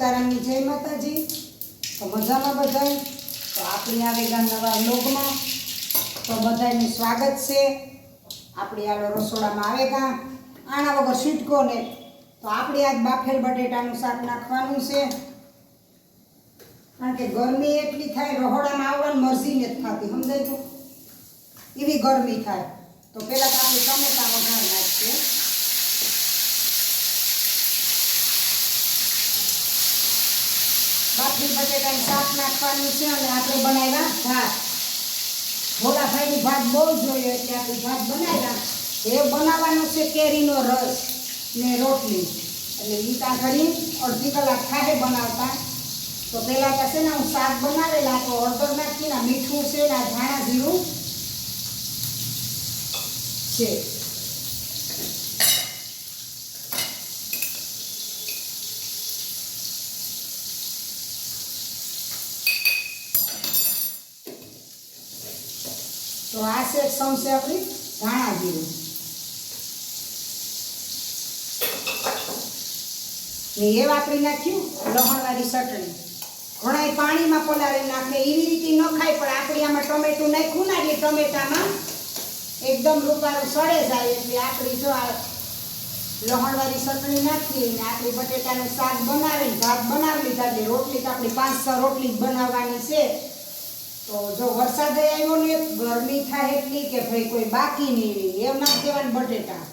સીતારામની જય માતાજી. તો મજામાં બધાય? તો આપણી આવેગા નવા લોકમાં તો બધાયનું સ્વાગત છે. આપણી આ રસોડામાં આવે ગાં આના વગર છૂટકો ને. તો આપણે આજ બાફેલ બટેટાનું શાક નાખવાનું છે. કારણ કે ગરમી એટલી થાય, રહોડામાં આવવાની મરજી નથી થતી, સમજાય તો એવી ગરમી થાય. તો પહેલાં તો આપણે ટમેટા વઘાર નાખીએ. બાફી બટેટાની શાક નાખવાનું છે અને આપણે બનાવ્યા ભાત. ભોલાભાઈની ભાત બહુ જોઈએ એટલે આપણે ભાત બનાવ્યા. એ બનાવવાનો છે કેરીનો રસ ને રોટલી. એટલે એ ઘડી અડધી કલાક થાય બનાવતા. તો પહેલાં તો છે ને હું શાક બનાવેલા, તો હળદર નાખીને મીઠું છે ને ધાણા જીરું છે. તો આ છે સમસે આપણી ધાણા જીરું. ને એ વાપરી નાખ્યું લહણવાળી ચટણી. ઘણા પાણીમાં પલાળી નાખે, એવી રીતે ન ખાય, પણ આપણે આમાં ટમેટું નાખ્યું ને એટલે ટમેટામાં એકદમ રૂપારું સડે જાય એટલે આપણી જો આ લહણવાળી ચટણી નાખી ને આપણી બટેટાનું શાક બનાવીને ભાત બનાવી લીધા એટલે રોટલી તો આપણી પાંચ છ રોટલી જ બનાવવાની છે. તો જો વરસાદ આવ્યો ને ગરમી થાય એટલી કે ભાઈ કોઈ બાકી નહીં રહી. એમ ના કહેવાય બટેટા.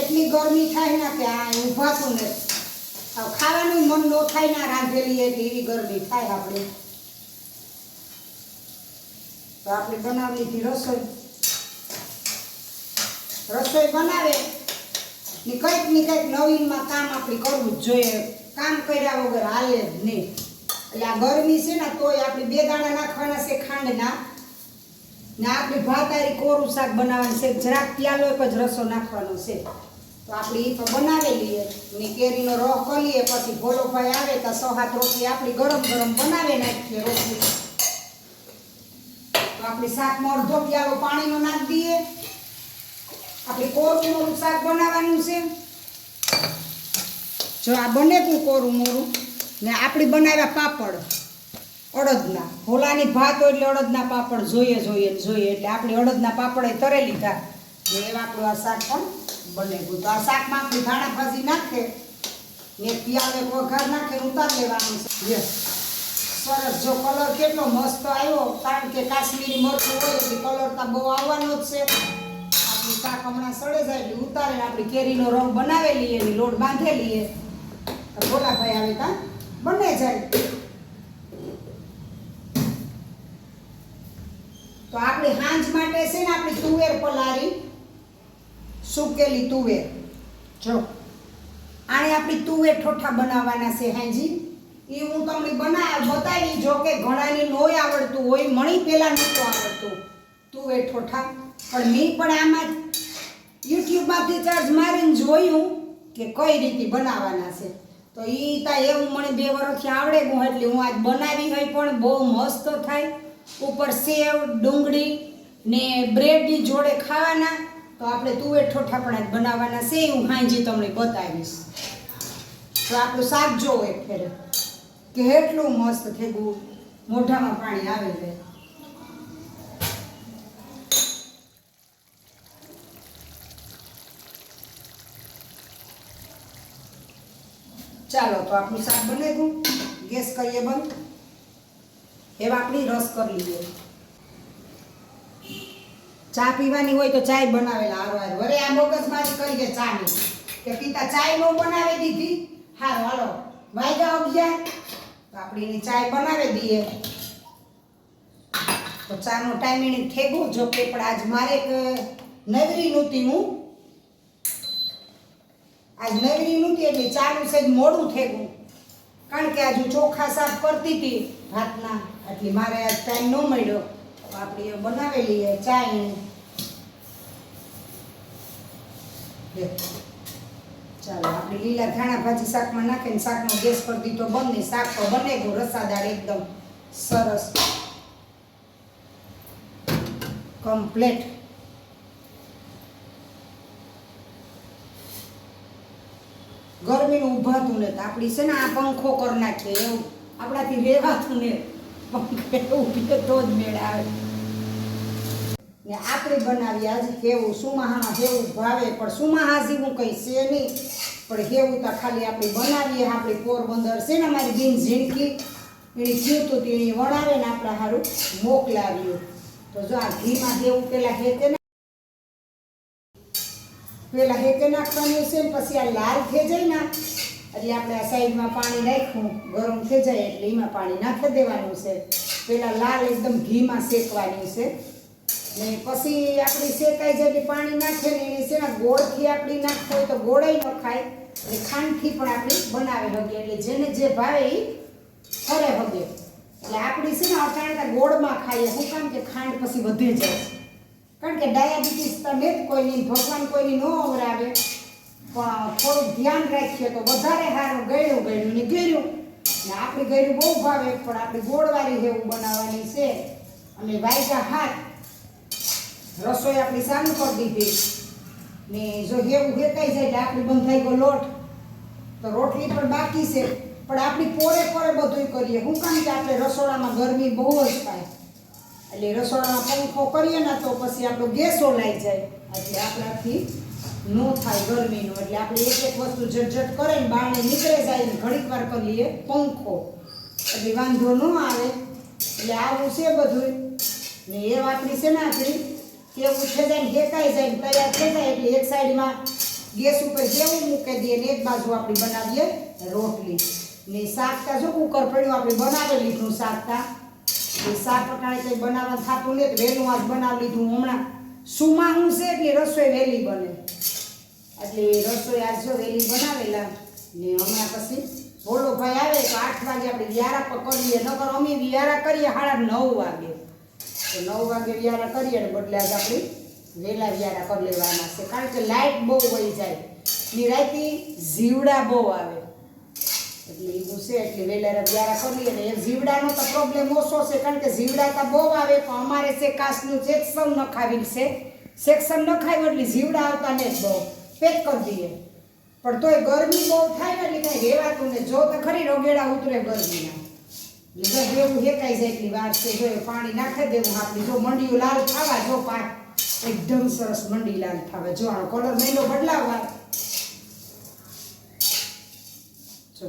એટલી ગરમી થાય ને કે આ ઊભાતું ને ખાવાનું મન ન થાય ના રાંધેલી એટલી એવી ગરમી થાય આપણે. તો આપણે બનાવી લીધી રસોઈ. રસોઈ બનાવે ને કંઈક ને કંઈક નવીનમાં કામ આપણે કરવું જ જોઈએ. કામ કર્યા વગર હાલે જ નહીં. એટલે આ ગરમી છે ને, તોય આપણે બે દાણા નાખવાના છે ખાંડના. ને આપણે ભાતારી કોરું શાક બનાવવાનું છે. જરાક પ્યાલો એક જ રસો નાખવાનો છે. તો આપણે એ તો બનાવેલી ને કેરીનો રસ કરીએ, પછી ભોલોભાઈ આવે તો સહાત રોટલી આપણી ગરમ ગરમ બનાવી નાખીએ રોટલી. તો આપણે શાકમાં અડધો પ્યાલો પાણીનો નાખી દઈએ. આપણે કોરું મોરું શાક બનાવવાનું છે. જો આ બને તું કોરું મોરું. ને આપણી બનાવ્યા પાપડ. અડદના. ભોલાની ભાત હોય એટલે અડદના પાપડ જોઈએ જોઈએ જોઈએ. એટલે આપણે અડદના પાપડ તરે લીધા ને એવા આપણું આ શાક પણ બને ગયું. તો આ શાકમાં આપણે ધાણા ભાજી નાખે. ને પિયાલે વઘાર નાખે ઉતાર લેવાનું છે. સરસ. જો કલર કેટલો મસ્ત આવ્યો. કારણ કે કાશ્મીરી મરચું હોય એટલે કલર તો બહુ આવવાનો જ છે. આપણી શાક હમણાં સડે જાય એટલે ઉતારે આપણી કેરીનો રંગ બનાવેલી એની લોટ બાંધેલી એ. ભોલાભાઈ આવે ત્યાં બને જાય. તો આપણે હાંજ માટે છે ને આપણી તુવેર પલારી સુકેલી તુવેર? જો, આને આપણી તુવેર ઠોઠા બનાવવાના છે હાંજી. એ હું તમને બના બતાવી જો કે ઘણાને નોય આવડતું હોય, મણી પહેલાં નહોતું આવડતું. તુવેર ઠોઠા. પણ મેં પણ આમાં યુટ્યુબમાંથી ચાર્જ મારીને જોયું કે કઈ રીતે બનાવવાના છે. તો એ તા એવું મને બે વર્ષથી આવડે હું એટલે હું આજ બનાવી હોય પણ બહુ મસ્ત થાય. ઉપર સેવ, ડુંગળી ને બ્રેડની જોડે ખાવાના. તો આપણે તુવેર ઠોઠા પણ બનાવવાના છે, હું હાંજી તમને બતાવીશ. તો આપણું શાક જોવો એક ફેરે. કે એટલું મસ્ત થેગું. મોઢામાં પાણી આવે છે ચાલો, તો આપણું શાક બને ગયું ગેસ કરીએ બંધ. એવા આપણી રસ કરી લઈએ. ચા પીવાની હોય તો ચાય બનાવેલા, હારો હારો. અરે આ મગજમારી કરી કે ચાની. કે પિતા ચાય નો બનાવી દીધી. હારો, હાલો. વાગ્યા અગિયાર તો આપણે એની ચાય બનાવી દઈએ. તો ચાનો ટાઈમિંગ થેગું જો કે પણ આજ મારે નવરી નહોતી હું. આજ નવરી નહોતી એટલે ચાનું સહેજ મોડું થેગું. કારણ કે આજ ચોખા સાફ કરતી હતી ભાતના, એટલે મારે આજ ટાઈમ ન મળ્યો. આપણે બનાવેલી ચાય. ચાલો, આપણે લીલા ધાણા ભાજી શાકમાં નાખીને શાકનો ગેસ કરી દીધો, બંને શાક તો બને ગયું, રસાદાર એકદમ સરસ. કમ્પ્લેટ ગરમીનું ઊભાતું ને આપણી છે ને આ પંખો કરી નાખીએ એવું. આપણાથી રહેવાતું ને. પંખે ઊભી તો જ મેળ આવે ને આપણે બનાવી આજે હેવું સુમાહામાં હેવું ભાવે, પણ સુમાહા જેવું કંઈ છે નહીં. પણ હેવું તો ખાલી આપણે બનાવીએ આપણી પોરબંદર છે ને મારી બિન ઝીણકી એની જીવતું હતું એની વણાવે ને આપણા સારું મોકલાવ્યું. તો જો આ ઘીમાં હેવું પેલા હેતે ને પેલા હેકે નાખવાનું છે ને પછી આ લાલ થઈ જાય ને, એટલે આપણે આ સાઈડમાં પાણી નાખ્યું ગરમ થઈ જાય એટલે એમાં પાણી નાખી દેવાનું છે. પહેલાં લાલ એકદમ ઘીમાં શેકવાની છે. ને પછી આપણી શેકાઈ જાય એટલે પાણી નાખે ને એની છે ને ગોળથી આપણી નાખવું હોય તો ગોળાઈ ન ખાય. એટલે ખાંડથી પણ આપણી બનાવી શકીએ એટલે જેને જે ભાવે એ ખરે હગે. એટલે આપણી છે ને અટાણતા ગોળમાં ખાઈએ શું કામ કે ખાંડ પછી વધે જાય. કારણ કે ડાયાબિટીસ તમે જ કોઈની, ભગવાન કોઈની ન અવરાવે પણ થોડુંક ધ્યાન રાખીએ તો વધારે સારું ગળ્યું ગળ્યું ને ગળ્યું ને આપણી ગળ્યું બહુ ભાવે, પણ આપણી ગોળવાળી એવું બનાવવાની છે. અને વાયકા હાથ. રસોઈ આપણી સામે કરી દીધી. ને જો હેવું હેકાઈ જાય એટલે આપણી બંધાઈ ગયો લોટ. તો રોટલી પણ બાકી છે. પણ આપણી પોરે પોરે બધું કરીએ. હું કામ કે આપણે રસોડામાં ગરમી બહુ જ થાય. એટલે રસોડામાં પંખો કરીએ ને તો પછી આપણો ગેસ ઓલાઈ જાય. એટલે આપણાથી ન થાય ગરમીનું. એટલે આપણે એક એક વસ્તુ ઝટઝટ કરે ને બારણે નીકળે જાય ને ઘડીક વાર કરીએ પંખો. એટલે વાંધો ન આવે. એટલે આવું છે બધું ને એ વાતની છે ને આપણી કેવું છે જાય ને હેકાઈ જાય ને તૈયાર થઈ જાય એટલે એક સાઈડમાં ગેસ ઉપર જેવું મૂકી દઈએ ને એક બાજુ આપણે બનાવીએ રોટલી. ને શાકતા જો કુકર પડ્યું, આપણે બનાવી લીધું શાકતા શાક પ્રકારે કંઈ બનાવવા થતું તો વહેલું આજ બનાવી લીધું હમણાં. સુમાહું છે એટલે રસોઈ વહેલી બને. એટલે રસોઈ આજ જો વહેલી બનાવેલા ને હમણાં પછી ભોળો ભાઈ આવે તો આઠ વાગે આપણે વ્યારા કરીએ નકર અમે વ્યારા કરીએ સાડા નવ વાગે. તો નવ વાગે વ્યારા કરીએ ને બદલે આજ આપણે વહેલા વ્યારા કરી લેવાના છે. કારણ કે લાઇટ બહુ વહી જાય. નિરાયતી જીવડા બહુ આવે. એટલે એવું છે એટલે વહેલા વ્યારા કરીએ ને એ જીવડાનો તો પ્રોબ્લેમ ઓછો છે, કારણ કે જીવડા તો બહુ આવે, પણ અમારે છે કાચનું સેક્શન નખાવી છે. સેક્શન નખાવ્યું એટલે જીવડા આવતા ને બહુ. પેક કરી દઈએ. પણ તોય ગરમી બહુ થાય ને એટલે કાંઈ રહેવાતું ને, જો તો ખરી રોગેડા ઉતરે ગરમીના. એટલે જો હેકાઈ જાય એટલી વાર છે, જો પાણી નાખી દેવું આપણી. જો મંડીયું લાલ થવા, જો પાક એકદમ સરસ મંડી લાલ થવા. જો આનો કલર મહિનો બદલાવવા જો.